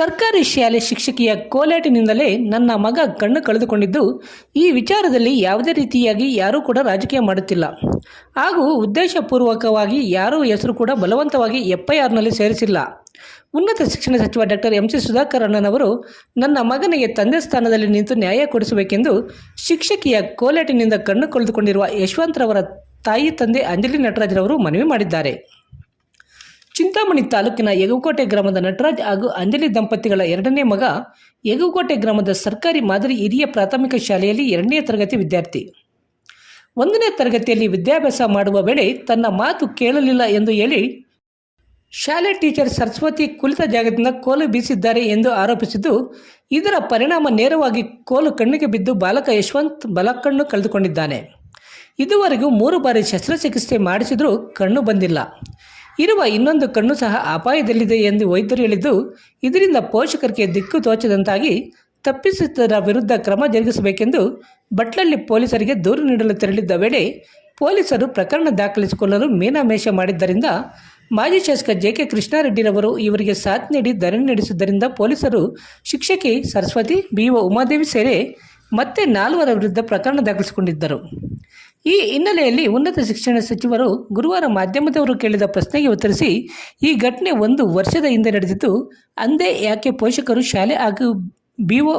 ಸರ್ಕಾರಿ ಶಾಲೆ ಶಿಕ್ಷಕಿಯ ಕೋಲಾಟಿನಿಂದಲೇ ನನ್ನ ಮಗ ಕಣ್ಣು ಕಳೆದುಕೊಂಡಿದ್ದು, ಈ ವಿಚಾರದಲ್ಲಿ ಯಾವುದೇ ರೀತಿಯಾಗಿ ಯಾರೂ ಕೂಡ ರಾಜಕೀಯ ಮಾಡುತ್ತಿಲ್ಲ. ಹಾಗೂ ಉದ್ದೇಶಪೂರ್ವಕವಾಗಿ ಯಾರೂ ಹೆಸರು ಕೂಡ ಬಲವಂತವಾಗಿ ಎಫ್ಐಆರ್ನಲ್ಲಿ ಸೇರಿಸಿಲ್ಲ. ಉನ್ನತ ಶಿಕ್ಷಣ ಸಚಿವ ಡಾಕ್ಟರ್ ಎಂ ಸಿ ಸುಧಾಕರ್ ಅಣ್ಣನವರು ನನ್ನ ಮಗನಿಗೆ ತಂದೆ ಸ್ಥಾನದಲ್ಲಿ ನಿಂತು ನ್ಯಾಯ ಕೊಡಿಸಬೇಕೆಂದು ಶಿಕ್ಷಕಿಯ ಕೋಲಾಟಿನಿಂದ ಕಣ್ಣು ಕಳೆದುಕೊಂಡಿರುವ ಯಶವಂತರವರ ತಾಯಿ ತಂದೆ ಅಂಜಲಿ ನಟರಾಜ್ರವರು ಮನವಿ ಮಾಡಿದ್ದಾರೆ. ಚಿಂತಾಮಣಿ ತಾಲೂಕಿನ ಯಗುಕೋಟೆ ಗ್ರಾಮದ ನಟರಾಜ್ ಹಾಗೂ ಅಂಜಲಿ ದಂಪತಿಗಳ ಎರಡನೇ ಮಗ ಯಗುಕೋಟೆ ಗ್ರಾಮದ ಸರ್ಕಾರಿ ಮಾದರಿ ಹಿರಿಯ ಪ್ರಾಥಮಿಕ ಶಾಲೆಯಲ್ಲಿ ಎರಡನೇ ತರಗತಿ ವಿದ್ಯಾರ್ಥಿ. ಒಂದನೇ ತರಗತಿಯಲ್ಲಿ ವಿದ್ಯಾಭ್ಯಾಸ ಮಾಡುವ ವೇಳೆ ತನ್ನ ಮಾತು ಕೇಳಲಿಲ್ಲ ಎಂದು ಹೇಳಿ ಶಾಲೆ ಟೀಚರ್ ಸರಸ್ವತಿ ಕುಲಿತ ಜಾಗದಿಂದ ಕೋಲು ಬೀಸಿದ್ದಾರೆ ಎಂದು ಆರೋಪಿಸಿದ್ದು, ಇದರ ಪರಿಣಾಮ ನೇರವಾಗಿ ಕೋಲು ಕಣ್ಣಿಗೆ ಬಿದ್ದು ಬಾಲಕ ಯಶವಂತ್ ಬಲಕಣ್ಣು ಕಳೆದುಕೊಂಡಿದ್ದಾನೆ. ಇದುವರೆಗೂ ಮೂರು ಬಾರಿ ಶಸ್ತ್ರಚಿಕಿತ್ಸೆ ಮಾಡಿಸಿದರೂ ಕಣ್ಣು ಬಂದಿಲ್ಲ. ಇರುವ ಇನ್ನೊಂದು ಕಣ್ಣು ಸಹ ಅಪಾಯದಲ್ಲಿದೆ ಎಂದು ವೈದ್ಯರು ಹೇಳಿದ್ದು, ಇದರಿಂದ ಪೋಷಕರಿಗೆ ದಿಕ್ಕು ತೋಚದಂತಾಗಿ ತಪ್ಪಿಸಿದರ ವಿರುದ್ಧ ಕ್ರಮ ಜರುಗಿಸಬೇಕೆಂದು ಬಟ್ಲಳ್ಳಿ ಪೊಲೀಸರಿಗೆ ದೂರು ನೀಡಲು ತೆರಳಿದ್ದ ವೇಳೆ ಪೊಲೀಸರು ಪ್ರಕರಣ ದಾಖಲಿಸಿಕೊಳ್ಳಲು ಮೀನಾಮೇಷ ಮಾಡಿದ್ದರಿಂದ ಮಾಜಿ ಶಾಸಕ ಜೆ ಕೆ ಕೃಷ್ಣಾರೆಡ್ಡಿರವರು ಇವರಿಗೆ ಸಾಥ್ ನೀಡಿ ಧರಣಿ ನಡೆಸಿದ್ದರಿಂದ ಪೊಲೀಸರು ಶಿಕ್ಷಕಿ ಸರಸ್ವತಿ ಬಿಒ ಉಮಾದೇವಿ ಸೇರಿ ಮತ್ತೆ ನಾಲ್ವರ ವಿರುದ್ಧ ಪ್ರಕರಣ ದಾಖಲಿಸಿಕೊಂಡಿದ್ದರು. ಈ ಹಿನ್ನೆಲೆಯಲ್ಲಿ ಉನ್ನತ ಶಿಕ್ಷಣ ಸಚಿವರು ಗುರುವಾರ ಮಾಧ್ಯಮದವರು ಕೇಳಿದ ಪ್ರಶ್ನೆಗೆ ಉತ್ತರಿಸಿ, ಈ ಘಟನೆ ಒಂದು ವರ್ಷದ ಹಿಂದೆ ನಡೆದಿದ್ದು, ಅಂದೇ ಯಾಕೆ ಪೋಷಕರು ಶಾಲೆ ಹಾಗೂ ಬಿ ಒ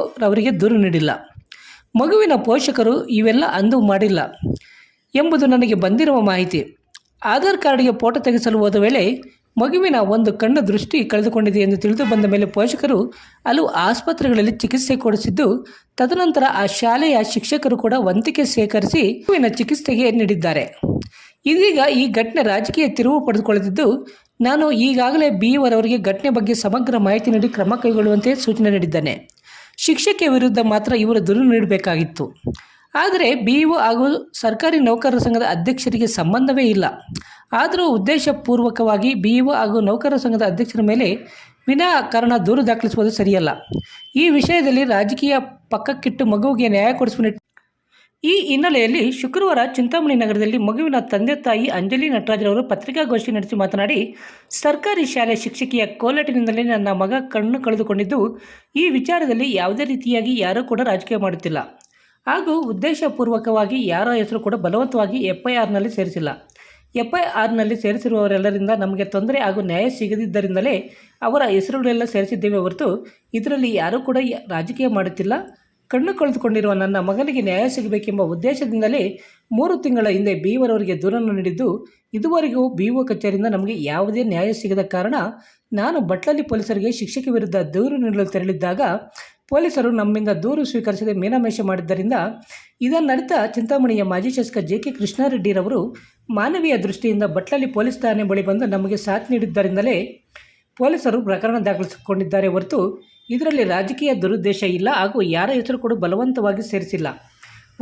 ದೂರು ನೀಡಿಲ್ಲ? ಮಗುವಿನ ಪೋಷಕರು ಇವೆಲ್ಲ ಅಂದು ಮಾಡಿಲ್ಲ ಎಂಬುದು ನನಗೆ ಬಂದಿರುವ ಮಾಹಿತಿ. ಆಧಾರ್ ಕಾರ್ಡ್ಗೆ ಫೋಟೋ ತೆಗೆಸಲು ಹೋದ ವೇಳೆ ಮಗುವಿನ ಒಂದು ಕಣ್ಣು ದೃಷ್ಟಿ ಕಳೆದುಕೊಂಡಿದೆ ಎಂದು ತಿಳಿದು ಬಂದ ಮೇಲೆ ಪೋಷಕರು ಹಲವು ಆಸ್ಪತ್ರೆಗಳಲ್ಲಿ ಚಿಕಿತ್ಸೆ ಕೊಡಿಸಿದ್ದು, ತದನಂತರ ಆ ಶಾಲೆಯ ಶಿಕ್ಷಕರು ಕೂಡ ವಂತಿಕೆ ಸೇಕರಿಸಿ ಮಗುವಿನ ಚಿಕಿತ್ಸೆಗೆ ನೀಡಿದ್ದಾರೆ. ಇದೀಗ ಈ ಘಟನೆ ರಾಜಕೀಯ ತಿರುವು ಪಡೆದುಕೊಳ್ಳುತ್ತಿದ್ದು, ನಾನು ಈಗಾಗಲೇ ಬಿ ಅವರವರಿಗೆ ಘಟನೆ ಬಗ್ಗೆ ಸಮಗ್ರ ಮಾಹಿತಿ ನೀಡಿ ಕ್ರಮ ಕೈಗೊಳ್ಳುವಂತೆ ಸೂಚನೆ ನೀಡಿದ್ದೇನೆ. ಶಿಕ್ಷಕಿಯ ವಿರುದ್ಧ ಮಾತ್ರ ಇವರು ದೂರು ನೀಡಬೇಕಾಗಿತ್ತು. ಆದರೆ ಬಿ ಹಾಗೂ ಸರ್ಕಾರಿ ನೌಕರರ ಸಂಘದ ಅಧ್ಯಕ್ಷರಿಗೆ ಸಂಬಂಧವೇ ಇಲ್ಲ. ಆದರೂ ಉದ್ದೇಶಪೂರ್ವಕವಾಗಿ ಬಿ ಹಾಗೂ ನೌಕರರ ಸಂಘದ ಅಧ್ಯಕ್ಷರ ಮೇಲೆ ವಿನಾಕಾರಣ ದೂರು ದಾಖಲಿಸುವುದು ಸರಿಯಲ್ಲ. ಈ ವಿಷಯದಲ್ಲಿ ರಾಜಕೀಯ ಪಕ್ಕಕ್ಕಿಟ್ಟು ಮಗುವಿಗೆ ನ್ಯಾಯ ಕೊಡಿಸುವ ಈ ಹಿನ್ನೆಲೆಯಲ್ಲಿ ಶುಕ್ರವಾರ ಚಿಂತಾಮಣಿ ನಗರದಲ್ಲಿ ಮಗುವಿನ ತಂದೆ ತಾಯಿ ಅಂಜಲಿ ನಟರಾಜ್ರವರು ಪತ್ರಿಕಾಗೋಷ್ಠಿ ನಡೆಸಿ ಮಾತನಾಡಿ, ಸರ್ಕಾರಿ ಶಾಲೆ ಶಿಕ್ಷಕಿಯ ಕೋಲಟಿನಿಂದಲೇ ನನ್ನ ಮಗ ಕಣ್ಣು ಕಳೆದುಕೊಂಡಿದ್ದು, ಈ ವಿಚಾರದಲ್ಲಿ ಯಾವುದೇ ರೀತಿಯಾಗಿ ಯಾರೂ ಕೂಡ ರಾಜಕೀಯ ಮಾಡುತ್ತಿಲ್ಲ. ಹಾಗೂ ಉದ್ದೇಶಪೂರ್ವಕವಾಗಿ ಯಾರ ಹೆಸರು ಕೂಡ ಬಲವಂತವಾಗಿ ಎಫ್ ಐ ಆರ್ನಲ್ಲಿ ಸೇರಿಸಿಲ್ಲ. ಎಫ್ ಐ ಆರ್ನಲ್ಲಿ ಸೇರಿಸಿರುವವರೆಲ್ಲರಿಂದ ನಮಗೆ ತೊಂದರೆ ಹಾಗೂ ನ್ಯಾಯ ಸಿಗದಿದ್ದರಿಂದಲೇ ಅವರ ಹೆಸರುಗಳೆಲ್ಲ ಸೇರಿಸಿದ್ದೇವೆ ಹೊರತು ಇದರಲ್ಲಿ ಯಾರೂ ಕೂಡ ರಾಜಕೀಯ ಮಾಡುತ್ತಿಲ್ಲ. ಕಣ್ಣು ಕಳೆದುಕೊಂಡಿರುವ ನನ್ನ ಮಗನಿಗೆ ನ್ಯಾಯ ಸಿಗಬೇಕೆಂಬ ಉದ್ದೇಶದಿಂದಲೇ ಮೂರು ತಿಂಗಳ ಹಿಂದೆ ಬಿ ಅವರಿಗೆ ದೂರನ್ನು ನೀಡಿದ್ದು, ಇದುವರೆಗೂ ಬಿ ಒ ಕಚೇರಿಯಿಂದ ನಮಗೆ ಯಾವುದೇ ನ್ಯಾಯ ಸಿಗದ ಕಾರಣ ನಾನು ಬಟ್ಲಲ್ಲಿ ಪೊಲೀಸರಿಗೆ ಶಿಕ್ಷಕಿ ವಿರುದ್ಧ ದೂರು ನೀಡಲು ತೆರಳಿದ್ದಾಗ ಪೊಲೀಸರು ನಮ್ಮಿಂದ ದೂರು ಸ್ವೀಕರಿಸದೆ ಮೀನಾಮೇಷ ಮಾಡಿದ್ದರಿಂದ ಇದನ್ನರಿತ ಚಿಂತಾಮಣಿಯ ಮಾಜಿ ಶಾಸಕ ಜೆ ಕೆ ಕೃಷ್ಣಾರೆಡ್ಡಿರವರು ಮಾನವೀಯ ದೃಷ್ಟಿಯಿಂದ ಬಟ್ಲಲ್ಲಿ ಪೊಲೀಸ್ ಠಾಣೆ ಬಳಿ ಬಂದು ನಮಗೆ ಸಾಥ್ ನೀಡಿದ್ದರಿಂದಲೇ ಪೊಲೀಸರು ಪ್ರಕರಣ ದಾಖಲಿಸಿಕೊಂಡಿದ್ದಾರೆ ಹೊರತು ಇದರಲ್ಲಿ ರಾಜಕೀಯ ದುರುದ್ದೇಶ ಇಲ್ಲ ಹಾಗೂ ಯಾರ ಹೆಸರು ಕೂಡ ಬಲವಂತವಾಗಿ ಸೇರಿಸಿಲ್ಲ.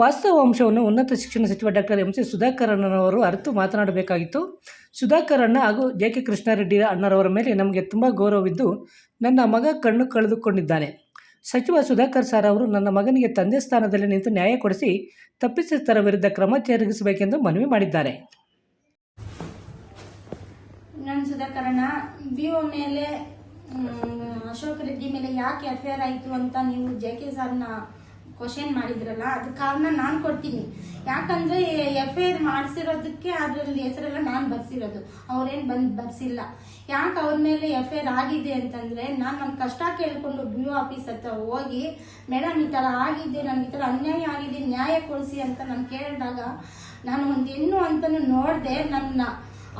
ವಾಸ್ತವ ಅಂಶವನ್ನು ಉನ್ನತ ಶಿಕ್ಷಣ ಸಚಿವ ಡಾಕ್ಟರ್ ಎಂ ಸಿ ಸುಧಾಕರ್ ಅಣ್ಣನವರು ಅರಿತು ಮಾತನಾಡಬೇಕಾಗಿತ್ತು. ಸುಧಾಕರ್ ಅಣ್ಣ ಹಾಗೂ ಜೆ ಕೆ ಕೃಷ್ಣಾರೆಡ್ಡಿ ಅಣ್ಣರವರ ಮೇಲೆ ನಮಗೆ ತುಂಬ ಗೌರವವಿದ್ದು, ನನ್ನ ಮಗ ಕಣ್ಣು ಕಳೆದುಕೊಂಡಿದ್ದಾನೆ. ಸಚಿವ ಸುಧಾಕರ್ ಸರ್ ಅವರು ನನ್ನ ಮಗನಿಗೆ ತಂದೆ ಸ್ಥಾನದಲ್ಲಿ ನಿಂತು ನ್ಯಾಯ ಕೊಡಿಸಿ ತಪ್ಪಿಸಿತರ ವಿರುದ್ಧ ಕ್ರಮ ಜರುಗಿಸಬೇಕೆಂದು ಮನವಿ ಮಾಡಿದ್ದಾರೆ. ನಾನು ಸುಧಾಕರಣ ಬಿ ಒ ಮೇಲೆ ಅಶೋಕ್ ರೆಡ್ಡಿ ಮೇಲೆ ಯಾಕೆ ಅಫೇರ್ ಆಯಿತು ಅಂತ ನೀವು ಜೆ ಕೆ ಸರ್ನ ಕ್ವಶನ್ ಮಾಡಿದ್ರಲ್ಲ, ಅದು ಕಾರಣ ನಾನು ಕೊಡ್ತೀನಿ. ಯಾಕಂದ್ರೆ ಎಫ್ ಐ ಆರ್ ಮಾಡಿಸಿರೋದಕ್ಕೆ ಅದ್ರಲ್ಲಿ ಹೆಸರೆಲ್ಲ ನಾನು ಬರ್ಸಿರೋದು. ಅವ್ರೇನು ಬಂದು ಬರ್ಸಿಲ್ಲ. ಯಾಕೆ ಅವ್ರ ಮೇಲೆ ಎಫ್ ಐ ಆರ್ ಆಗಿದೆ ಅಂತಂದ್ರೆ, ನಾನು ನನ್ನ ಕಷ್ಟ ಕೇಳ್ಕೊಂಡು ಬಿ ಒ ಆಫೀಸ್ ಹತ್ರ ಹೋಗಿ ಮೇಡಮ್ ಈ ಥರ ಆಗಿದೆ, ನನಗೆ ಈ ಥರ ಅನ್ಯಾಯ ಆಗಿದೆ, ನ್ಯಾಯ ಕೊಡಿಸಿ ಅಂತ ನಾನು ಕೇಳಿದಾಗ, ನಾನು ಒಂದು ಹೆಣ್ಣು ಅಂತಲೂ ನೋಡಿದೆ, ನನ್ನ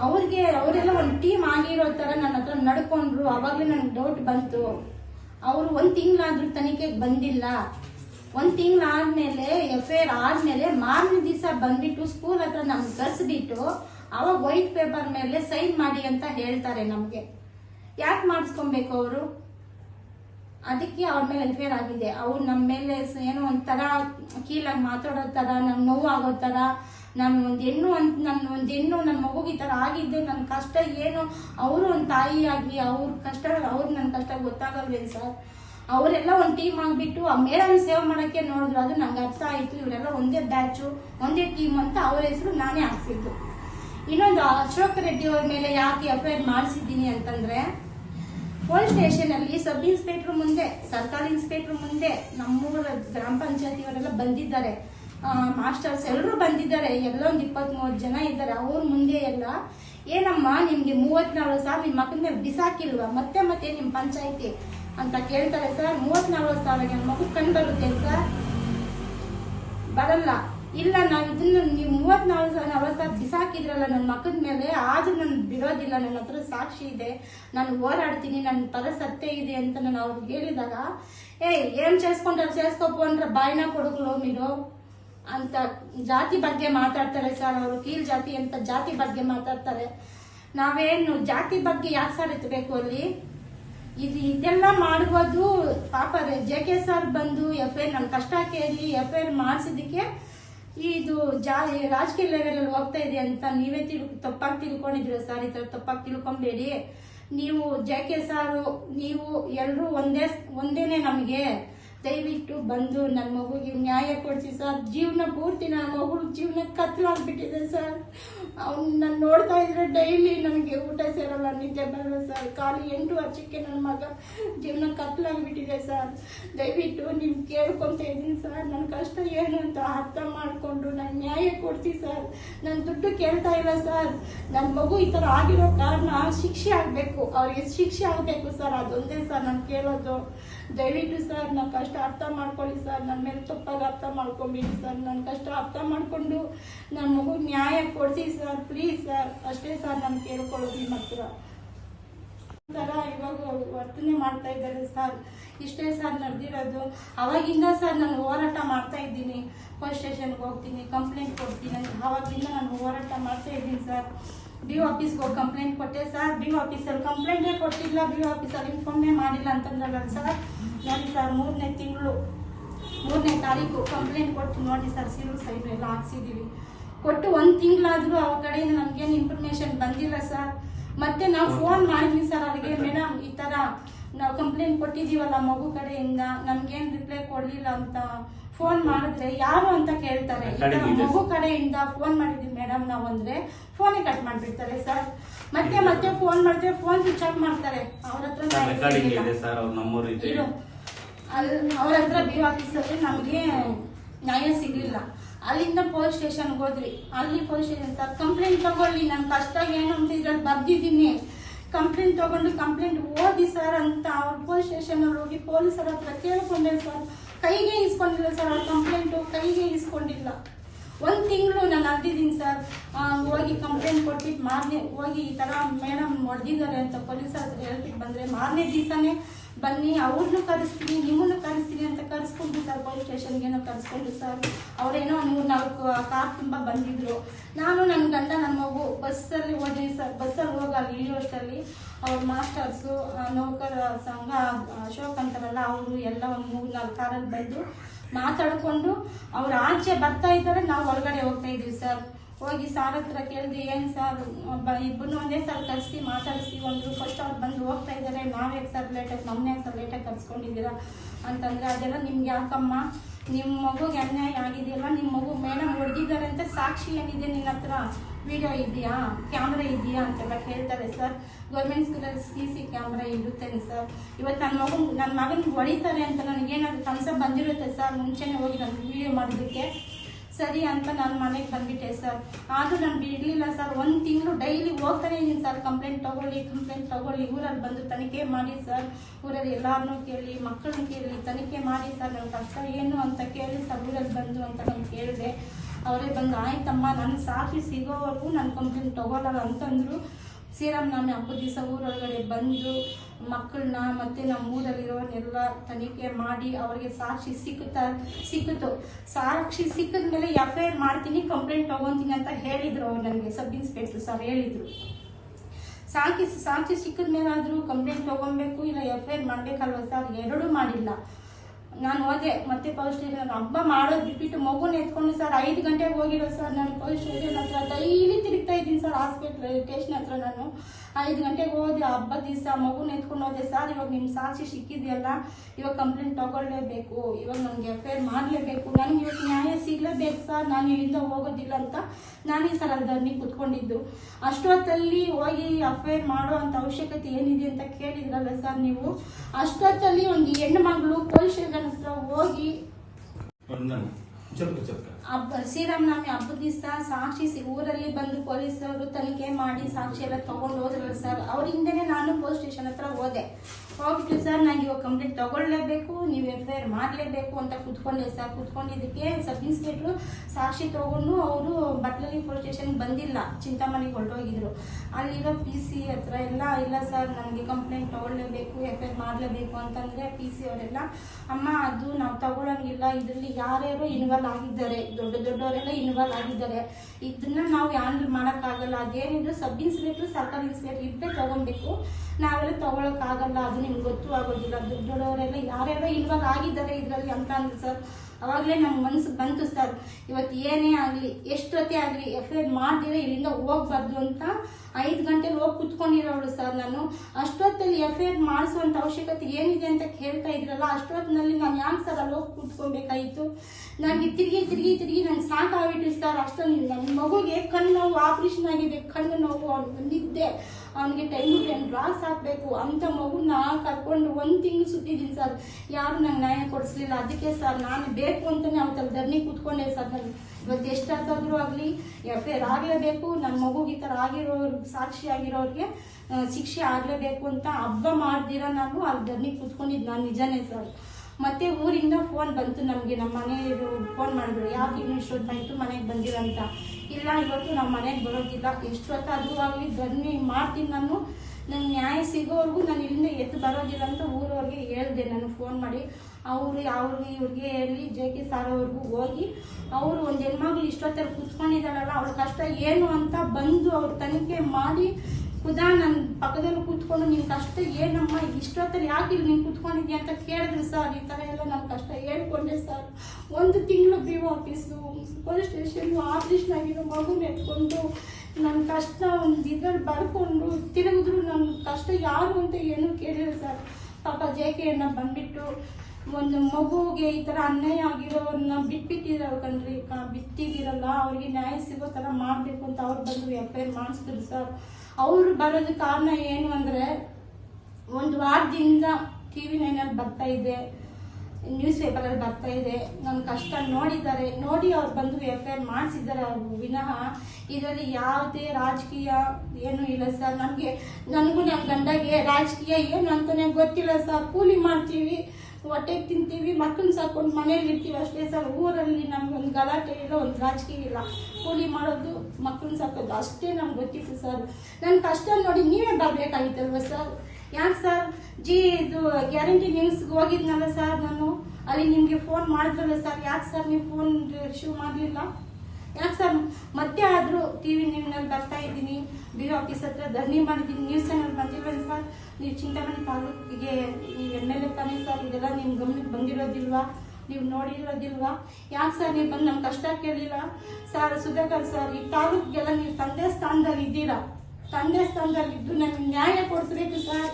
ಅವ್ರಿಗೆ, ಅವರೆಲ್ಲ ಒಂದು ಟೀಮ್ ಆಗಿರೋ ಥರ ನನ್ನ ಹತ್ರ ನಡ್ಕೊಂಡ್ರು. ಅವಾಗಲೇ ನನಗೆ ಡೌಟ್ ಬಂತು. ಅವರು ಒಂದು ತಿಂಗಳಾದ್ರೂ ತನಿಖೆಗೆ ಬಂದಿಲ್ಲ. ಒಂದು ತಿಂಗಳಾದ್ಮೇಲೆ ಎಫ್ ಐ ಆರ್ ಆದ್ಮೇಲೆ ಮಾರನೇ ದಿವಸ ಬಂದ್ಬಿಟ್ಟು ಸ್ಕೂಲ್ ಹತ್ರ ನಮ್ಗೆ ಕರ್ಸ್ಬಿಟ್ಟು ಅವಾಗ ವೈಟ್ ಪೇಪರ್ ಮೇಲೆ ಸೈನ್ ಮಾಡಿ ಅಂತ ಹೇಳ್ತಾರೆ ನಮಗೆ. ಯಾಕೆ ಮಾಡಿಸ್ಕೊಬೇಕು ಅವರು? ಅದಕ್ಕೆ ಅವ್ರ ಮೇಲೆ ಐ ಆಗಿದೆ. ಅವ್ರು ನಮ್ಮ ಮೇಲೆ ಏನೋ ಒಂಥರ ಕೀಳಾಗಿ ಮಾತಾಡೋ ಥರ ನಂಗೆ ನೋವು ಆಗೋ ಥರ ನಾನು ಒಂದು ಹೆಣ್ಣು ಅಂತ ನನ್ನ ಒಂದು ಹೆಣ್ಣು ನನ್ನ ಮಗುಗೆ ಈ ಥರ ಆಗಿದ್ದು ನನ್ನ ಕಷ್ಟ ಏನು, ಅವರು ಒಂದು ತಾಯಿಯಾಗಿ ಅವ್ರ ಕಷ್ಟ, ಅವ್ರು ನನ್ನ ಕಷ್ಟ ಗೊತ್ತಾಗಲ್ವೇನು ಸರ್? ಅವರೆಲ್ಲ ಒಂದು ಟೀಮ್ ಆಗಿಬಿಟ್ಟು, ಆ ಮೇಡಮ್ ಸೇವ್ ಮಾಡಕ್ಕೆ ನೋಡಿದ್ರು, ಅದು ನಂಗೆ ಅರ್ಥ ಆಯಿತು. ಇವರೆಲ್ಲ ಒಂದೇ ಬ್ಯಾಚು ಒಂದೇ ಟೀಮ್ ಅಂತ ಅವ್ರ ಹೆಸರು ನಾನೇ ಹಾಕ್ಸಿದ್ದು. ಇನ್ನೊಂದು ಅಶೋಕ್ ರೆಡ್ಡಿ ಅವ್ರ ಮೇಲೆ ಯಾಕೆ ಎಫ್ ಐ ಆರ್ ಮಾಡಿಸಿದ್ದೀನಿ ಅಂತಂದ್ರೆ ಪೊಲೀಸ್ ಸ್ಟೇಷನ್ ಅಲ್ಲಿ ಸಬ್ ಇನ್ಸ್ಪೆಕ್ಟರ್ ಮುಂದೆ, ಸರ್ಕಾರಿ ಇನ್ಸ್ಪೆಕ್ಟರ್ ಮುಂದೆ ನಮ್ಮೂರ ಗ್ರಾಮ ಪಂಚಾಯತಿಯವರೆಲ್ಲ ಬಂದಿದ್ದಾರೆ. ಮಾಸ್ಟರ್ಸ್ ಎಲ್ಲರೂ ಬಂದಿದ್ದಾರೆ. ಎಲ್ಲ ಒಂದು ಇಪ್ಪತ್ತ್ ಮೂವತ್ತು ಜನ ಇದ್ದಾರೆ. ಅವ್ರ ಮುಂದೆ ಎಲ್ಲ, ಏನಮ್ಮ, ನಿಮ್ಗೆ ಮೂವತ್ನಾಲ್ಕು ಸಾವಿರ ನಿಮ್ಮ ಮಕ್ಕಳ ಮೇಲೆ ಬಿಸಾಕಿಲ್ವಾ? ಮತ್ತೆ ಮತ್ತೆ ನಿಮ್ಮ ಪಂಚಾಯತಿ. ಅಂತ ಕೇಳ್ತಾರೆ, ಸರ್ ಮೂವತ್ ನಲ್ವತ್ ಸಾವಿರ ಮಗು ಕಂಡು ಬರುತ್ತೆ ಸರ್. ಬರಲ್ಲ. ಇಲ್ಲ, ನಾನು ಇದನ್ನ ನೀವು ಮೂವತ್ ನಾಲ್ಕು ಸಾವಿರ, ನಲ್ವತ್ತು ಸಾವಿರ ಬಿಸಾಕಿದ್ರಲ್ಲ ನನ್ನ ಮಕ್ಕದ ಮೇಲೆ, ಆದ್ರೂ ನಾನು ಬಿಡೋದಿಲ್ಲ, ನನ್ನ ಹತ್ರ ಸಾಕ್ಷಿ ಇದೆ. ನಾನು ಹೋರಾಡ್ತೀನಿ ನನ್ನ ಪದ ಸತ್ಯ ಇದೆ ಅಂತ ನಾನು ಅವ್ರಿಗೆ ಹೇಳಿದಾಗ, ಏ, ಏನ್ ಸೇರ್ಸ್ಕೊಂಡ್ರೆ, ಸೇರ್ಸ್ಕೊಪ್ಪು ಅಂದ್ರೆ ಬಾಯಿನ ಕೊಡಕ್ಲೋ ನೀನು? ಅಂತ ಜಾತಿ ಬಗ್ಗೆ ಮಾತಾಡ್ತಾರೆ, ಸರ್. ಅವರು ಕೀಲ್ ಜಾತಿ ಅಂತ ಜಾತಿ ಬಗ್ಗೆ ಮಾತಾಡ್ತಾರೆ. ನಾವೇನು ಜಾತಿ ಬಗ್ಗೆ ಯಾಕೆ ಸರ್ ಎತ್ತಬೇಕು ಅಲ್ಲಿ? ಇದು ಇದೆಲ್ಲ ಮಾಡುವುದು ಪಾಪ ಜೆ ಕೆ ಸರ್ ಬಂದು ಎಫ್ ಐ ನಮ್ಮ ಕಷ್ಟ ಕೇಳಿ ಎಫ್ ಐ ಆರ್ ಮಾಡಿಸಿದ್ದಕ್ಕೆ ಇದು ಜಾ ರಾಜಕೀಯ ಲೆವೆಲಲ್ಲಿ ಹೋಗ್ತಾ ಇದೆ ಅಂತ ನೀವೇ ತಿಳ್ ತಪ್ಪಾಗಿ ತಿಳ್ಕೊಂಡಿದ್ರಿ ಸರ್ ಈ ಥರ ತಪ್ಪಾಗಿ ತಿಳ್ಕೊಬೇಡಿ. ನೀವು ಜೆ ಕೆ ಸಾರು ನೀವು ಎಲ್ಲರೂ ಒಂದೇ, ಒಂದೇನೆ ನಮಗೆ. ದಯವಿಟ್ಟು ಬಂದು ನನ್ನ ಮಗುಗೆ ನ್ಯಾಯ ಕೊಡಿಸಿ ಸರ್. ಜೀವನ ಪೂರ್ತಿ ನನ್ನ ಮಗು ಜೀವನ ಕತ್ಲಾಗ್ಬಿಟ್ಟಿದೆ ಸರ್. ಅವ್ನು ನಾನು ನೋಡ್ತಾ ಇದ್ರೆ ಡೈಲಿ ನನಗೆ ಊಟ ಸೇರಲ್ಲ, ನಿದ್ದೆ ಬರಲ್ಲ ಸರ್. ಖಾಲಿ ಎಂಟು ವರ್ಷಕ್ಕೆ ನನ್ನ ಮಗ ಜೀವನ ಕತ್ಲಾಗ್ಬಿಟ್ಟಿದೆ ಸರ್. ದಯವಿಟ್ಟು ಕೇಳ್ಕೊಂತ ಇದ್ದೀನಿ ಸರ್ ನನ್ನ ಕಷ್ಟ ಏನು ಅಂತ ಅರ್ಥ ಮಾಡಿಕೊಂಡು ನಾನು ನ್ಯಾಯ ಕೊಡ್ತೀನಿ ಸರ್. ನನ್ನ ದುಡ್ಡು ಕೇಳ್ತಾ ಇಲ್ಲ ಸರ್. ನನ್ನ ಮಗು ಈ ಥರ ಆಗಿರೋ ಕಾರಣ ಶಿಕ್ಷೆ ಆಗಬೇಕು. ಅವ್ರಿಗೆ ಶಿಕ್ಷೆ ಆಗಬೇಕು ಸರ್? ಅದೊಂದೇ ಸರ್ ನಾನು ಕೇಳೋದು. ದಯವಿಟ್ಟು ಸರ್ ನನ್ನ ಕಷ್ಟ ಅರ್ಥ ಮಾಡ್ಕೊಳ್ಳಿ ಸರ್. ನನ್ನ ಮೇಲೆ ತಪ್ಪಾಗಿ ಅರ್ಥ ಮಾಡ್ಕೊಂಬಿಡಿ ಸರ್. ನನ್ನ ಕಷ್ಟ ಅರ್ಥ ಮಾಡಿಕೊಂಡು ನನ್ನ ಮಗು ನ್ಯಾಯ ಕೊಡಿಸಿ ಸರ್. Please sir. ಅಷ್ಟೇ ಸರ್, ನಾನು ಕೇಳ್ಕೊಳ್ಳೋದು ನಿಮ್ಮ ಹತ್ರ ತರ ಇವಾಗ ವರ್ತನೆ ಮಾಡ್ತಾ ಇದ್ದಾರೆ ಸರ್. ಇಷ್ಟೇ ಸರ್ ನಡೆದಿರೋದು. ಅವಾಗಿಂದ ಸರ್ ನಾನು ಹೋರಾಟ ಮಾಡ್ತಾ ಇದ್ದೀನಿ. ಪೊಲೀಸ್ ಸ್ಟೇಷನ್ಗೆ ಹೋಗ್ತೀನಿ ಕಂಪ್ಲೇಂಟ್ ಕೊಡ್ತೀನಿ ಅಂತ. ಅವಾಗಿಂದ ನಾನು ಹೋರಾಟ ಮಾಡ್ತಾ ಇದ್ದೀನಿ ಸರ್. ಬಿ ಆಫೀಸ್ಗೆ ಹೋಗಿ ಕಂಪ್ಲೇಂಟ್ ಕೊಟ್ಟೆ ಸರ್. ಬಿ ಆಫೀಸಲ್ಲಿ ಕಂಪ್ಲೇಂಟೇ ಕೊಟ್ಟಿಲ್ಲ. ಬಿ ಆಫೀಸಲ್ಲಿ ಇನ್ಫಾರ್ಮೇ ಮಾಡಿಲ್ಲ ಅಂತಂದ್ರಲ್ಲ ಸರ್. ನೋಡಿ ಸರ್, ಮೂರನೇ ತಿಂಗಳು, ಮೂರನೇ ತಾರೀಕು ಕಂಪ್ಲೇಂಟ್ ಕೊಟ್ಟು ನೋಡಿ ಸರ್ ಸಿರು ಸೈಡ್ ಹಾಕ್ಸಿದ್ದೀವಿ ಕೊಟ್ಟು ಒಂದು ತಿಂಗಳಾದರೂ ಅವ್ರ ಕಡೆಯಿಂದ ನಮಗೇನು ಇನ್ಫಾರ್ಮೇಷನ್ ಬಂದಿಲ್ಲ ಸರ್. ಮತ್ತೆ ನಾವು ಫೋನ್ ಮಾಡಿದ್ವಿ ಸರ್ ಅವರಿಗೆ ಮೇಡಮ್ ಈ ತರ ನಾವು ಕಂಪ್ಲೇಂಟ್ ಕೊಟ್ಟಿದೀವಲ್ಲ ಮಗು ಕಡೆಯಿಂದ ನಮ್ಗೇನ್ ರಿಪ್ಲೈ ಕೊಡ್ಲಿಲ್ಲ ಅಂತ ಫೋನ್ ಮಾಡಿದ್ರೆ ಯಾರು ಅಂತ ಕೇಳ್ತಾರೆ. ಮಗು ಕಡೆಯಿಂದ ಫೋನ್ ಮಾಡಿದ್ವಿ ಮೇಡಮ್ ನಾವು ಅಂದ್ರೆ ಫೋನೇ ಕಟ್ ಮಾಡ್ಬಿಡ್ತಾರೆ ಸರ್ ಮತ್ತೆ ಮತ್ತೆ ಫೋನ್ ಮಾಡಿದ್ರೆ ಫೋನ್ ಸ್ವಿಚ್ ಆಫ್ ಮಾಡ್ತಾರೆ. ಅವ್ರ ಹತ್ರ ಅವ್ರ ಹತ್ರ ಬಿ ಆಫೀಸಲ್ಲಿ ನಮಗೆ ನ್ಯಾಯ ಸಿಗ್ಲಿಲ್ಲ. ಅಲ್ಲಿಂದ ಪೊಲೀಸ್ ಸ್ಟೇಷನ್ಗೆ ಹೋದ್ರಿ ಅಲ್ಲಿ ಪೊಲೀಸ್ ಸ್ಟೇಷನ್ ಸರ್ ಕಂಪ್ಲೇಂಟ್ ತಗೊಳ್ಳಿ ನನ್ನ ಕಷ್ಟ ಏನು ಅಂತ ಇದ್ರಲ್ಲಿ ಬರ್ದಿದ್ದೀನಿ. ಕಂಪ್ಲೇಂಟ್ ತಗೊಂಡು ಕಂಪ್ಲೇಂಟ್ ಓದಿ ಸರ್ ಅಂತ ಅವ್ರ ಪೊಲೀಸ್ ಸ್ಟೇಷನಲ್ಲಿ ಹೋಗಿ ಪೊಲೀಸರ ಹತ್ರ ಕೇಳ್ಕೊಂಡೆ ಸರ್ ಕೈಗೆ ಇಸ್ಕೊಂಡಿಲ್ಲ ಸರ್ ಅವ್ರ ಕಂಪ್ಲೇಂಟು ಕೈಗೆ ಇಸ್ಕೊಂಡಿಲ್ಲ. ಒಂದು ತಿಂಗಳು ನಾನು ಅರ್ದಿದ್ದೀನಿ ಸರ್ ಹೋಗಿ ಕಂಪ್ಲೇಂಟ್ ಕೊಟ್ಟಿದ್ದು ಮಾರನೇ ಹೋಗಿ ಈ ಥರ ಮೇಡಮ್ ಹೊಡೆದಿದ್ದಾರೆ ಅಂತ ಪೊಲೀಸ್ ಹತ್ರ ಹೇಳ್ಬಿಟ್ಟು ಬಂದರೆ ಮಾರನೇ ದಿವಸನೇ ಬನ್ನಿ ಅವ್ರನ್ನೂ ಕರೆಸ್ತೀನಿ ನಿಮ್ಮನ್ನು ಕರೆಸ್ತೀನಿ ಅಂತ ಕರೆಸ್ಕೊಂಡು ಸರ್ ಪೊಲೀಸ್ ಸ್ಟೇಷನ್ಗೇನೋ ಕರೆಸ್ಕೊಂಡು ಸರ್. ಅವರೇನೋ ಮೂರು ನಾಲ್ಕು ಕಾರ್ ತುಂಬ ಬಂದಿದ್ರು. ನಾನು ನನ್ನ ಗಂಡ ನನ್ನ ಮಗು ಬಸ್ಸಲ್ಲಿ ಹೋದ್ವಿ ಸರ್. ಬಸ್ಸಲ್ಲಿ ಹೋಗಲ್ಲ ಇಳಿಯೋಷ್ಟಲ್ಲಿ ಅವ್ರ ಮಾಸ್ಟರ್ಸು ನೌಕರ ಸಂಘ ಅಶೋಕ್ ಅಂತಾರಲ್ಲ ಅವರು ಎಲ್ಲ ಒಂದು ಮೂರು ನಾಲ್ಕು ಕಾರಲ್ಲಿ ಬಂದು ಮಾತಾಡಿಕೊಂಡು ಅವ್ರು ಆಚೆ ಬರ್ತಾ ಇದ್ದಾರೆ. ನಾವು ಒಳಗಡೆ ಹೋಗ್ತಾ ಇದ್ದೀವಿ ಸರ್. ಹೋಗಿ ಸಾರ್ ಹತ್ರ ಕೇಳಿದ್ವಿ ಏನು ಸರ್? ಇಬ್ಬರು ಒಂದೇ ಸರ್ ಕರೆಸಿ, ಮಾತಾಡಿಸಿ, ಒಂದು ಫಸ್ಟ್ ಅವ್ರು ಬಂದು ಹೋಗ್ತಾ ಇದ್ದಾರೆ ನಾವೇ ಸರ್ ಲೇಟಾಗಿ ನಮ್ಮನ್ನೇ ಸರ್ ಲೇಟಾಗಿ ಕರ್ಸ್ಕೊಂಡಿದ್ದೀರಾ? ಅಂತಂದರೆ, ಅದೆಲ್ಲ ನಿಮ್ಗೆ ಯಾಕಮ್ಮ? ನಿಮ್ಮ ಮಗುಗೆ ಅನ್ಯಾಯ ಆಗಿದೆಯಲ್ಲ ನಿಮ್ಮ ಮಗು ಮೇಡಮ್ ಹೊಡೆದಿದ್ದಾರೆ ಅಂತ ಸಾಕ್ಷಿ ಏನಿದೆ ನಿನ್ನ ಹತ್ರ? ವಿಡಿಯೋ ಇದೆಯಾ? ಕ್ಯಾಮ್ರಾ ಇದೆಯಾ? ಅಂತೆಲ್ಲ ಕೇಳ್ತಾರೆ ಸರ್. ಗೌರ್ಮೆಂಟ್ ಸ್ಕೂಲಲ್ಲಿ ಸಿ ಸಿ ಕ್ಯಾಮ್ರಾ ಇರುತ್ತೇನೆ ಸರ್? ಇವತ್ತು ನನ್ನ ಮಗು ನನ್ನ ಮಗನ ಹೊಡಿತಾರೆ ಅಂತ ನನಗೇನಾದ್ರು ಕನಸ ಬಂದಿರುತ್ತೆ ಸರ್ ಮುಂಚೆನೇ ಹೋಗಿ ನಾನು ವಿಡಿಯೋ ಮಾಡೋದಕ್ಕೆ ಸರಿ ಅಂತ ನಾನು ಮನೆಗೆ ಬಂದ್ಬಿಟ್ಟೆ ಸರ್ ಆದರೂ ನಾನು ಬಿಡಲಿಲ್ಲ ಸರ್ ಒಂದು ತಿಂಗಳು ಡೈಲಿ ಹೋಗ್ತಾನೆ ಇದ್ದೀನಿ ಸರ್ ಕಂಪ್ಲೇಂಟ್ ತಗೊಳ್ಳಿ ಕಂಪ್ಲೇಂಟ್ ತಗೊಳ್ಳಿ. ಊರಲ್ಲಿ ಬಂದು ತನಿಖೆ ಮಾಡಿ ಸರ್ ಊರಲ್ಲಿ ಎಲ್ಲರನ್ನೂ ಕೇಳಿ ಮಕ್ಕಳನ್ನ ಕೇಳಿ, ತನಿಖೆ ಮಾಡಿ ಸರ್ ನನ್ನ ಕಷ್ಟ ಏನು ಅಂತ ಕೇಳಿ ಸರ್ ಊರಲ್ಲಿ ಬಂದು ಅಂತ ನಾನು ಕೇಳಿದೆ. ಅವರೇ ಬಂದು, ಆಯ್ತಮ್ಮ ನನ್ನ ಸಾಕಿ ಸಿಗೋವರೆಗೂ ನಾನು ಕಂಪ್ಲೇಂಟ್ ತೊಗೊಳ್ಳಲ್ಲ ಅಂತಂದ್ರು. ಶ್ರೀರಾಮನವಮಿ ಹಬ್ಬದ ದಿವಸ ಊರೊಳಗಡೆ ಬಂದು ಮಕ್ಕಳನ್ನ ಮತ್ತೆ ನಮ್ಮ ಊರಲ್ಲಿರೋನೆಲ್ಲ ತನಿಖೆ ಮಾಡಿ ಅವರಿಗೆ ಸಾಕ್ಷಿ ಸಿಕ್ಕುತ್ತಾ ಸಿಕ್ಕಿತು ಸಾಕ್ಷಿ ಸಿಕ್ಕಿದ ಮೇಲೆ ಎಫ್ ಐ ಆರ್ ಮಾಡ್ತೀನಿ ಕಂಪ್ಲೇಂಟ್ ತೊಗೊತೀನಿ ಅಂತ ಹೇಳಿದರು ಅವ್ರು ನನಗೆ ಸಬ್ ಇನ್ಸ್ಪೆಕ್ಟರ್ ಸರ್ ಹೇಳಿದ್ರು. ಸಾಕಿ ಸಾಕ್ಷಿ ಸಿಕ್ಕಿದ ಮೇಲಾದರೂ ಕಂಪ್ಲೇಂಟ್ ತೊಗೊಬೇಕು ಇಲ್ಲ ಎಫ್ ಐ ಆರ್ ಮಾಡಬೇಕಲ್ವ ಸರ್ ಎರಡೂ ಮಾಡಿಲ್ಲ. ನಾನು ಹೋದೆ, ಮತ್ತೆ ಪೊಲೀಸ್ ಸ್ಟೇಷನ್ ಹಬ್ಬ ಮಾಡೋದು ಬಿಟ್ಬಿಟ್ಟು ಮಗುನ ಎತ್ಕೊಂಡು ಸರ್ ಐದು ಗಂಟೆಗೆ ಹೋಗಿರೋ ಸರ್ ನಾನು ಪೊಲೀಸ್ ಸ್ಟೇಷನ್ ಹತ್ರ ಡೈಲಿ ತಿರುಗ್ತಾ ಇದ್ದೀನಿ ಸರ್ ಹಾಸ್ಪಿಟ್ಲ್ ಸ್ಟೇಷನ್ ಹತ್ರ ನಾನು. ಐದು ಗಂಟೆಗೆ ಹೋದೆ ಹಬ್ಬದ ದಿವಸ ಮಗು ಎತ್ಕೊಂಡು ಹೋದೆ, ಸರ್, ಇವಾಗ ನಿಮ್ಮ ಸಾಕ್ಷಿ ಸಿಕ್ಕಿದೆಯಲ್ಲ, ಇವಾಗ ಕಂಪ್ಲೇಂಟ್ ತಗೊಳ್ಳೇಬೇಕು, ಇವಾಗ ನನಗೆ ಎಫ್ ಐ ಆರ್ ಮಾಡಲೇಬೇಕು, ನನಗೆ ಇವತ್ತು ನ್ಯಾಯ ಸಿಗಲೇಬೇಕು ಸರ್, ನಾನು ಇಲ್ಲಿಂದ ಹೋಗೋದಿಲ್ಲ ಅಂತ ನಾನೇ ಸರ್ ಧರಣಿ ಕುತ್ಕೊಂಡಿದ್ದು. ಅಷ್ಟೊತ್ತಲ್ಲಿ ಹೋಗಿ ಎಫ್ ಐ ಅವಶ್ಯಕತೆ ಏನಿದೆ ಅಂತ ಕೇಳಿದ್ರಲ್ಲ ಸರ್ ನೀವು? ಅಷ್ಟೊತ್ತಲ್ಲಿ ಒಂದು ಹೆಣ್ಣು ಮಗಳು ಪೊಲೀಸ್ ಸ್ಟೇಷನ್ ಹತ್ರ ಹೋಗಿ ಹಬ್ಬ, ಶ್ರೀರಾಮನವಮಿ ಹಬ್ಬದ ದಿವಸ ಸಾಕ್ಷಿ ಊರಲ್ಲಿ ಬಂದು ಪೊಲೀಸರು ತನಿಖೆ ಮಾಡಿ ಸಾಕ್ಷಿ ಎಲ್ಲ ತಗೊಂಡು ಹೋದ್ರಲ್ಲ ಸರ್. ಅವರಿಂದನೇ ನಾನು ಪೊಲೀಸ್ ಸ್ಟೇಷನ್ ಹತ್ರ ಹೋದೆ. ಹೋಗ್ಬಿಟ್ಟು ಸರ್, ನಂಗೆ ಇವಾಗ ಕಂಪ್ಲೇಂಟ್ ತಗೊಳ್ಳೇಬೇಕು, ನೀವು ಎಫ್ ಐ ಆರ್ ಮಾಡಲೇಬೇಕು ಅಂತ ಕುತ್ಕೊಂಡೆ ಸರ್. ಕುತ್ಕೊಂಡಿದ್ದಕ್ಕೆ ಸಬ್ ಇನ್ಸ್ಪೆಕ್ಟ್ರು ಸಾಕ್ಷಿ ತೊಗೊಂಡು ಅವರು ಬಟ್ಲಲ್ಲಿ ಪೊಲೀಸ್ ಸ್ಟೇಷನ್ಗೆ ಬಂದಿಲ್ಲ. ಚಿಂತಾಮಣಿಗೆ ಹೊರಟೋಗಿದ್ರು. ಅಲ್ಲಿರೋ ಪಿ ಸಿ ಹತ್ರ ಎಲ್ಲ ಇಲ್ಲ ಸರ್ ನನಗೆ ಕಂಪ್ಲೇಂಟ್ ತಗೊಳ್ಳೇಬೇಕು ಎಫ್ ಐ ಆರ್ ಮಾಡಲೇಬೇಕು ಅಂತಂದರೆ ಪಿ ಸಿ ಅವರೆಲ್ಲ, ಅಮ್ಮ, ಅದು ನಾವು ತಗೊಳ್ಳೋಂಗಿಲ್ಲ ಇದರಲ್ಲಿ ಯಾರ್ಯಾರು ಇನ್ವಾಲ್ವ್ ಆಗಿದ್ದಾರೆ ದೊಡ್ಡ ದೊಡ್ಡವರೆಲ್ಲ ಇನ್ವಾಲ್ವ್ ಆಗಿದ್ದಾರೆ. ಇದನ್ನ ನಾವು ಹ್ಯಾಂಡಲ್ ಮಾಡೋಕ್ಕಾಗಲ್ಲ. ಅದೇನಿದ್ರು ಸಬ್ ಇನ್ಸ್ಪೆಕ್ಟರ್ ಸರ್ಕಾರಿ ಇನ್ಸ್ಪೆಕ್ಟರ್ ಇಬ್ಬರೇ ತಗೊಬೇಕು. ನಾವೆಲ್ಲ ತೊಗೊಳಕ್ಕಾಗಲ್ಲ. ಅದು ನಿಮ್ಗೆ ಗೊತ್ತು ಆಗೋದಿಲ್ಲ. ದೊಡ್ಡ ದೊಡ್ಡವರೆಲ್ಲ ಯಾರ್ಯಾರೋ ಇನ್ವಾಲ್ವ್ ಆಗಿದ್ದಾರೆ ಇದರಲ್ಲಿ ಅಂತ ಅಂದ್ರೆ ಸರ್, ಅವಾಗಲೇ ನಮ್ಮ ಮನಸ್ಸು ಬಂತು ಸರ್. ಇವತ್ತು ಏನೇ ಆಗಲಿ, ಎಷ್ಟೊತ್ತೇ ಆಗಲಿ, ಎಫ್ ಐ ಆರ್ ಮಾಡ್ದಿರ ಇಲ್ಲಿಂದ ಹೋಗ್ಬಾರ್ದು ಅಂತ ಐದು ಗಂಟೆಗೆ ಹೋಗಿ ಕುತ್ಕೊಂಡಿರೋಳು ಸರ್ ನಾನು. ಅಷ್ಟೊತ್ತಲ್ಲಿ ಎಫ್ ಐ ಆರ್ ಮಾಡಿಸುವಂಥ ಅವಶ್ಯಕತೆ ಏನಿದೆ ಅಂತ ಹೇಳ್ತಾ ಇದ್ರಲ್ಲ ಅಷ್ಟೊತ್ತಿನಲ್ಲಿ ನಾನು ಯಾಕೆ ಸರ್ ಅಲ್ಲಿ ಹೋಗಿ ಕುತ್ಕೊಬೇಕಾಯಿತು? ನನಗೆ ತಿರುಗಿ ತಿರುಗಿ ತಿರುಗಿ ನಾನು ಸಾಕಾಗ್ಬಿಟ್ಟು ಸರ್ ಅಷ್ಟೊಂದು. ನನ್ನ ಮಗುಗೆ ಕಣ್ಣು ನೋವು, ಆಪ್ರೇಷನ್ ಆಗಿದೆ, ಕಣ್ಣು ನೋವು ನಿದ್ದೆ ಅವನಿಗೆ ಟೈಮ್ ಟೈಮ್ ಡ್ರಾಸ್ ಹಾಕಬೇಕು? ಅಂತ ಮಗುನ ಕರ್ಕೊಂಡು ಒಂದು ತಿಂಗಳು ಸುತ್ತಿದ್ದೀನಿ ಸರ್ ಯಾರು ನಂಗೆ ನ್ಯಾಯ ಕೊಡಿಸ್ಲಿಲ್ಲ. ಅದಕ್ಕೆ ಸರ್ ನಾನು ಬೇಕು ಅಂತಲೇ ಅವತ್ತಲ್ಲಿ ಧರಣಿ ಕೂತ್ಕೊಂಡೆ ಸರ್ ನಾನು. ಇವತ್ತು ಎಷ್ಟಾದರೂ ಆಗಲಿ ಎಫ್ ಐ ಆರ್ ನನ್ನ ಮಗುಗೆ ಈ ಥರ ಸಾಕ್ಷಿ ಆಗಿರೋರಿಗೆ ಶಿಕ್ಷೆ ಆಗಲೇಬೇಕು ಅಂತ ಹಬ್ಬ ಮಾಡ್ದಿರ ನಾನು, ಅಲ್ಲಿ ಧರ್ನಿ ಕೂತ್ಕೊಂಡಿದ್ದು ನಾನು ನಿಜನೇ ಸರ್ ಮತ್ತೆ ಊರಿಂದ ಫೋನ್ ಬಂತು ನಮಗೆ ನಮ್ಮ ಮನೆಯವರು ಫೋನ್ ಮಾಡಿದ್ರು ಯಾಕೆ ಇನ್ನು ಬಂತು ಮನೆಗೆ ಬಂದಿರಂತ. ಇಲ್ಲ, ಇವತ್ತು ನಮ್ಮ ಮನೆಗೆ ಬರೋದಿಲ್ಲ. ಅದು ಆಗಲಿ, ಬನ್ನಿ, ಮಾಡ್ತೀನಿ ನಾನು. ನಂಗೆ ನ್ಯಾಯ ಸಿಗೋವರೆಗೂ ನಾನು ಇಲ್ಲಿಂದ ಎದ್ದು ಬರೋದಿಲ್ಲ ಅಂತ ಊರವ್ರಿಗೆ ಹೇಳಿದೆ. ನಾನು ಫೋನ್ ಮಾಡಿ, ಅವರು, ಅವ್ರಿಗೆ, ಇವ್ರಿಗೆ ಹೇಳಿ, ಜೆ ಕೆ ಸಾರ್ ಅವ್ರಿಗೂ ಹೋಗಿ, ಅವರು ಒಂದು ಹೆಣ್ಮಗ್ಳು ಇಷ್ಟೊತ್ತಲ್ಲಿ ಕೂತ್ಕೊಂಡಿದ್ದಾಳಲ್ಲ ಅವ್ರ ಕಷ್ಟ ಏನು ಅಂತ ಬಂದು ಅವ್ರ ತನಿಖೆ ಮಾಡಿ ಖುದಾ ನನ್ನ ಪಕ್ಕದಲ್ಲಿ ಕೂತ್ಕೊಂಡು, ನಿನ್ ಕಷ್ಟ ಏನಮ್ಮ? ಇಷ್ಟೊತ್ತಲ್ಲಿ ಯಾಕೆ ಇಲ್ಲಿ ನೀನು ಅಂತ ಕೇಳಿದ್ರು ಸರ್. ಈ ಥರ ಎಲ್ಲ ನನ್ನ ಕಷ್ಟ ಹೇಳ್ಕೊಂಡೆ ಸರ್. ಒಂದು ತಿಂಗಳು B office, police station operation ಆಗಿರೋ ಮಗುನ ಎತ್ಕೊಂಡು ನನ್ನ ಕಷ್ಟ ಒಂದು ಇದ್ರಲ್ಲಿ ಬರ್ಕೊಂಡು, ತಿರುಗಿದ್ರು ನನ್ನ ಕಷ್ಟ ಯಾರು ಅಂತ ಏನೂ ಕೇಳಿಲ್ಲ ಸರ್. ಪಾಪ ಜೆ ಕೆ ಅನ್ನ ಬಂದ್ಬಿಟ್ಟು, ಒಂದು ಮಗುಗೆ ಈ ಥರ ಅನ್ಯಾಯ ಆಗಿರೋನ್ನ ಬಿಟ್ಬಿಟ್ಟಿದ್ರು ಕಣ್ರಿ. ಬಿಟ್ಟಿಗಿರಲ್ಲ ಅವ್ರಿಗೆ ನ್ಯಾಯ ಸಿಗೋ ಥರ ಮಾಡಬೇಕು ಅಂತ ಅವ್ರು ಬಂದು ಎಫ್ ಐ ಆರ್ ಮಾಡಿಸಿದ್ರು ಸರ್. ಅವ್ರು ಬರೋದು ಕಾರಣ ಏನು ಅಂದರೆ, ಒಂದು ವಾರದಿಂದ ಟಿ ವಿ ನೈನಲ್ಲಿ ಬರ್ತಾ ಇದೆ ನ್ಯೂಸ್ ಪೇಪರಲ್ಲಿ ಬರ್ತಾ ಇದೆ. ನನ್ನ ಕಷ್ಟ ನೋಡಿದ್ದಾರೆ. ನೋಡಿ ಅವ್ರು ಬಂದು ಎಫ್ ಐ ಆರ್ ಮಾಡಿಸಿದ್ದಾರೆ ಅವ್ರು ವಿನಃ. ಇದರಲ್ಲಿ ಯಾವುದೇ ರಾಜಕೀಯ ಏನೂ ಇಲ್ಲ ಸರ್. ನಮಗೆ, ನನಗೂ ನಮ್ಮ ಗಂಡಗೆ ರಾಜಕೀಯ ಏನು ಅಂತಲೇ ಗೊತ್ತಿಲ್ಲ ಸರ್. ಕೂಲಿ ಮಾಡ್ತೀವಿ. ಹೊಟ್ಟೆಗೆ ತಿಂತೀವಿ, ಮಕ್ಕಳನ್ನ ಸಾಕೊಂಡು ಮನೇಲಿ ಇರ್ತೀವಿ ಅಷ್ಟೇ ಸರ್ ಊರಲ್ಲಿ ನಮ್ಗೊಂದು ಗಲಾಟೆ ಇಲ್ಲ, ಒಂದು ರಾಜಕೀಯ ಇಲ್ಲ. ಕೂಲಿ ಮಾಡೋದು ಮಕ್ಕಳನ್ನ ಸಾಕೋದು, ಅಷ್ಟೇ ನಮ್ಗೆ ಗೊತ್ತಿತ್ತು ಸರ್. ನನ್ನ ಕಷ್ಟ ನೋಡಿ ನೀವೇ ಬರಬೇಕಾಗಿತ್ತಲ್ವ ಸರ್? ಯಾಕೆ ಸರ್? ಜಿ, ಇದು ಗ್ಯಾರಂಟಿ ನ್ಯೂಸ್ಗೆ ಹೋಗಿದ್ನಲ್ಲ ಸರ್ ನಾನು? ಅಲ್ಲಿ ನಿಮಗೆ ಫೋನ್ ಮಾಡಿದ್ರಲ್ಲ ಸರ್? ಯಾಕೆ ಸರ್ ನೀವು ಫೋನ್ ರಿಸೀವ್ ಮಾಡಲಿಲ್ಲ? ಯಾಕೆ ಸರ್? ಮತ್ತೆ ಆದರೂ ಟಿ ವಿ ನ್ಯೂನಲ್ಲಿ ಬರ್ತಾ ಇದ್ದೀನಿ. ಬಿ ಆಫೀಸ್ ಹತ್ರ ಧರಣಿ ಮಾಡಿದ್ದೀನಿ. ನ್ಯೂಸ್ ಚಾನಲ್ ಬಂದಿಲ್ವಲ್ಲ ಸರ್? ನೀವು ಚಿಂತಾಮಣಿ ತಾಲೂಕಿಗೆ ನೀವು ಎಂ ಎಲ್ ಎ ತಾನೇ ಸರ್? ಇದೆಲ್ಲ ನಿಮ್ಮ ಗಮನಕ್ಕೆ ಬಂದಿರೋದಿಲ್ವಾ? ನೀವು ನೋಡಿರೋದಿಲ್ವಾ? ಯಾಕೆ ಸರ್ ನೀವು ಬಂದು ನಮ್ಮ ಕಷ್ಟ ಕೇಳಿಲ್ಲ? ಸರ್, ಸುಧಾಕರ್ ಸರ್, ಈ ತಾಲೂಕಿಗೆಲ್ಲ ನೀವು ತಂದೆ ಸ್ಥಾನದಲ್ಲಿ ಇದ್ದೀರಾ ತಂದೆ ಸ್ಥಾನದಲ್ಲಿ ಇದ್ದು ನನಗೆ ನ್ಯಾಯ ಕೊಡಿಸ್ಬೇಕು ಸರ್.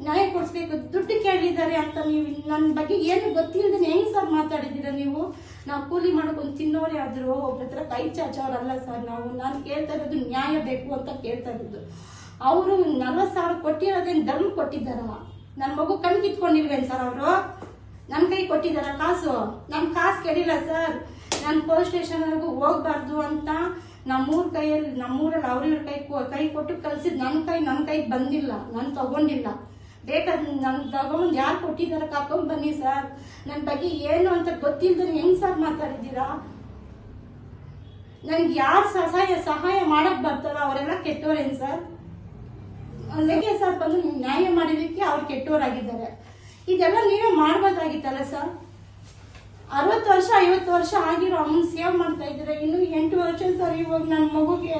ನ್ಯಾಯ ಕೊಡಿಸ್ಬೇಕು, ದುಡ್ಡು ಕೇಳಿದ್ದಾರೆ ಅಂತ ನೀವು ನನ್ನ ಬಗ್ಗೆ ಏನು ಗೊತ್ತಿಲ್ಲದೆ ಹೆಂಗ್ ಸರ್ ಮಾತಾಡಿದ್ದೀರಾ ನೀವು? ನಾವು ಕೂಲಿ ಮಾಡ್ಕೊಂಡು ತಿನ್ನೋರೇ ಆದರೂ ಒಬ್ರ ಹತ್ರ ಕೈ ಚಾಚೋರಲ್ಲ ಸರ್ ನಾವು. ನಾನು ಕೇಳ್ತಾ ಇರೋದು ನ್ಯಾಯ ಬೇಕು ಅಂತ ಕೇಳ್ತಾ ಇರೋದು. ಅವರು ನಲ್ವತ್ತು ಸಾವಿರ ಕೊಟ್ಟಿರೋದೇನು ಧರ್ಮ ಕೊಟ್ಟಿದ್ದಾರಲ್ಲ ನನ್ನ ಮಗು ಕಣ್ಣು ಕಿತ್ಕೊಂಡಿಲ್ವೇನು ಸರ್ ಅವರು? ನನ್ನ ಕೈ ಕೊಟ್ಟಿದ್ದಾರ ಕಾಸು? ನಮ್ಮ ಕಾಸು ಕೇಳಿಲ್ಲ ಸರ್. ನಾನು ಪೊಲೀಸ್ ಸ್ಟೇಷನ್ವರೆಗೂ ಹೋಗ್ಬಾರ್ದು ಅಂತ ನಮ್ಮೂರ ಕೈಯಲ್ಲಿ, ನಮ್ಮೂರಲ್ಲಿ ಅವ್ರಿವ್ರ ಕೈ ಕೊ- ಕೈ ಕೊಟ್ಟು ಕಳ್ಸಿದ್ ನನ್ನ ಕೈ ನನ್ನ ಕೈಗೆ ಬಂದಿಲ್ಲ. ನಾನು ತಗೊಂಡಿಲ್ಲ. ಬೇಕಾದ್ರೆ ನಾನು ತಗೊಂಡ್ ಯಾರು ಕೊಟ್ಟಿದಾರ ಕರ್ಕೊಂಡ್ ಬನ್ನಿ ಸರ್. ನನ್ನ ಬಗ್ಗೆ ಏನು ಅಂತ ಗೊತ್ತಿಲ್ದ್ರೆ ಹೆಂಗ್ ಸರ್ ಮಾತಾಡಿದ್ದೀರಾ? ನನ್ಗೆ ಯಾರು ಸಹಾಯ ಸಹಾಯ ಮಾಡಕ್ ಬರ್ತಾರೋ ಅವರೆಲ್ಲ ಕೆಟ್ಟವರೇನ್ ಸರ್? ಅದಕ್ಕೆ ಸರ್ ಬಂದು ನ್ಯಾಯ ಮಾಡಿದಕ್ಕೆ ಅವ್ರು ಕೆಟ್ಟವರಾಗಿದ್ದಾರೆ ಇದೆಲ್ಲ ನೀವೇ ಮಾಡ್ಬೋದಾಗಿತ್ತಲ್ಲ ಸರ್? ಅರವತ್ತು ವರ್ಷ, ಐವತ್ತು ವರ್ಷ ಆಗಿರೋ ಅಮ್ಮನ ಸೇವ್ ಮಾಡ್ತಾ ಇದ್ದಾರೆ? ಇನ್ನು ಎಂಟು ವರ್ಷ ಸರ್ ಇವಾಗ ನನ್ನ ಮಗುಗೆ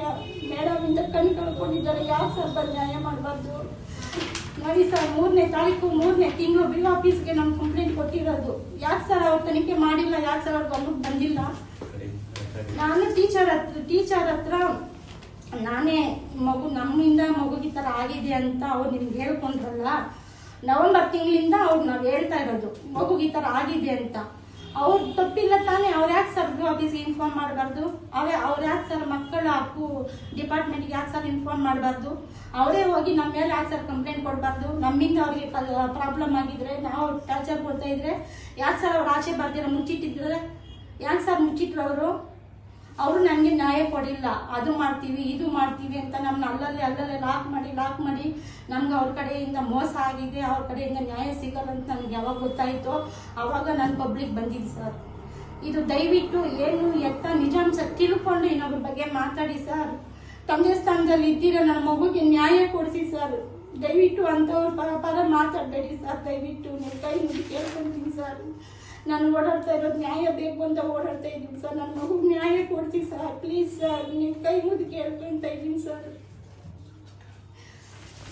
ಮೇಡಮ್ ಇಂದ ಕಣ್ ಕಳ್ಕೊಂಡಿದ್ದಾರೆ. ಯಾಕೆ ಸರ್ ಬಂದು ನ್ಯಾಯ ಮಾಡಬಾರ್ದು? ನೋಡಿ ಸರ್ ಮೂರನೇ ತಾರೀಕು, ಮೂರನೇ ತಿಂಗಳು ಬಿಲ್ ಆಫೀಸ್ಗೆ ನಾನು ಕಂಪ್ಲೇಂಟ್ ಕೊಟ್ಟಿರೋದು. ಯಾಕೆ ಸರ್ ಅವ್ರು ತನಿಖೆ ಮಾಡಿಲ್ಲ? ಯಾಕೆ ಸರ್ ಅವ್ರು ಗಮನಕ್ಕೆ ಬಂದಿಲ್ಲ? ನಾನು ಟೀಚರ್ ಹತ್ರ ಟೀಚರ್ ಹತ್ರ ನಾನೇ ಮಗು, ನಮ್ಮಿಂದ ಮಗುಗೆ ಥರ ಆಗಿದೆ ಅಂತ ಅವ್ರು ನಿಮ್ಗೆ ಹೇಳ್ಕೊಂಡ್ರಲ್ಲ, ನವೆಂಬರ್ ತಿಂಗಳಿಂದ ಅವ್ರು ನಾವು ಹೇಳ್ತಾ ಇರೋದು. ಮಗುಗೆ ಈ ಥರ ಆಗಿದೆ ಅಂತ. ಅವ್ರು ತಪ್ಪಿಲ್ಲ ತಾನೇ, ಅವ್ರು ಯಾಕೆ ಸರ್ ಆಫೀಸ್ಗೆ ಇನ್ಫಾರ್ಮ್ ಮಾಡಬಾರ್ದು? ಅವೇ, ಅವ್ರು ಯಾಕೆ ಸರ್ ಮಕ್ಕಳ ಹಕ್ಕು ಡಿಪಾರ್ಟ್ಮೆಂಟ್ಗೆ ಯಾಕೆ ಸರ್ ಇನ್ಫಾರ್ಮ್ ಮಾಡಬಾರ್ದು? ಅವರೇ ಹೋಗಿ ನಮ್ಮ ಮೇಲೆ ಯಾಕೆ ಸರ್ ಕಂಪ್ಲೇಂಟ್ ಕೊಡಬಾರ್ದು? ನಮ್ಮಿಂದ ಅವ್ರಿಗೆ ಪ್ರಾಬ್ಲಮ್ ಆಗಿದ್ರೆ, ನಾವು ಟಾರ್ಚರ್ ಕೊಡ್ತಾ ಇದ್ರೆ, ಯಾಕೆ ಸರ್ ಅವ್ರು ಆಚೆ ಬರ್ದಿರೋ, ಮುಚ್ಚಿಟ್ಟಿದ್ರೆ? ಯಾಕೆ ಸರ್ ಮುಚ್ಚಿಟ್ರು ಅವರು? ಅವರು ನನಗೆ ನ್ಯಾಯ ಕೊಡಿಲ್ಲ. ಅದು ಮಾಡ್ತೀವಿ, ಇದು ಮಾಡ್ತೀವಿ ಅಂತ ನಮ್ಮನ್ನ ಅಲ್ಲಲ್ಲಿ ಅಲ್ಲಲ್ಲಿ ಲಾಕ್ ಮಾಡಿ ಲಾಕ್ ಮಾಡಿ ನಮ್ಗೆ ಅವ್ರ ಕಡೆಯಿಂದ ಮೋಸ ಆಗಿದೆ, ಅವ್ರ ಕಡೆಯಿಂದ ನ್ಯಾಯ ಸಿಗಲ್ಲ ಅಂತ ನನಗೆ ಯಾವಾಗ ಗೊತ್ತಾಯಿತೋ ಅವಾಗ ನಾನು ಪಬ್ಲಿಕ್ ಬಂದಿದ್ದೆ ಸರ್. ಇದು ದಯವಿಟ್ಟು ಏನು ಎತ್ತ ನಿಜಾಂಶ ತಿಳ್ಕೊಂಡು ಇನ್ನೊಬ್ಬರ ಬಗ್ಗೆ ಮಾತಾಡಿ ಸರ್. ತಂದೆ ಸ್ಥಾನದಲ್ಲಿ ಇದ್ದೀರ, ನನ್ನ ಮಗುಗೆ ನ್ಯಾಯ ಕೊಡಿಸಿ ಸರ್. ದಯವಿಟ್ಟು ಅಂಥವ್ರ ಪರ ಪರ ಮಾತಾಡಬೇಡಿ ಸರ್, ದಯವಿಟ್ಟು. ನೀವು ಕೈ ಮುಗಿ ಕೇಳ್ಕೊಂತೀನಿ ಸರ್. ನಾನು ಓಡಾಡ್ತಾ ಇರೋದು ನ್ಯಾಯ ಬೇಕು ಅಂತ ಓಡಾಡ್ತಾ ಇದ್ದೀನಿ ಸರ್. ನನ್ನ ಮಗು ನ್ಯಾಯ ಕೊಡ್ತೀನಿ ಸರ್. ಪ್ಲೀಸ್ ಸರ್ ನೀವು ಕೈ ಮುದ್ದು ಕೇಳ್ಕೊಂತ ಇದ್ದೀನಿ ಸರ್.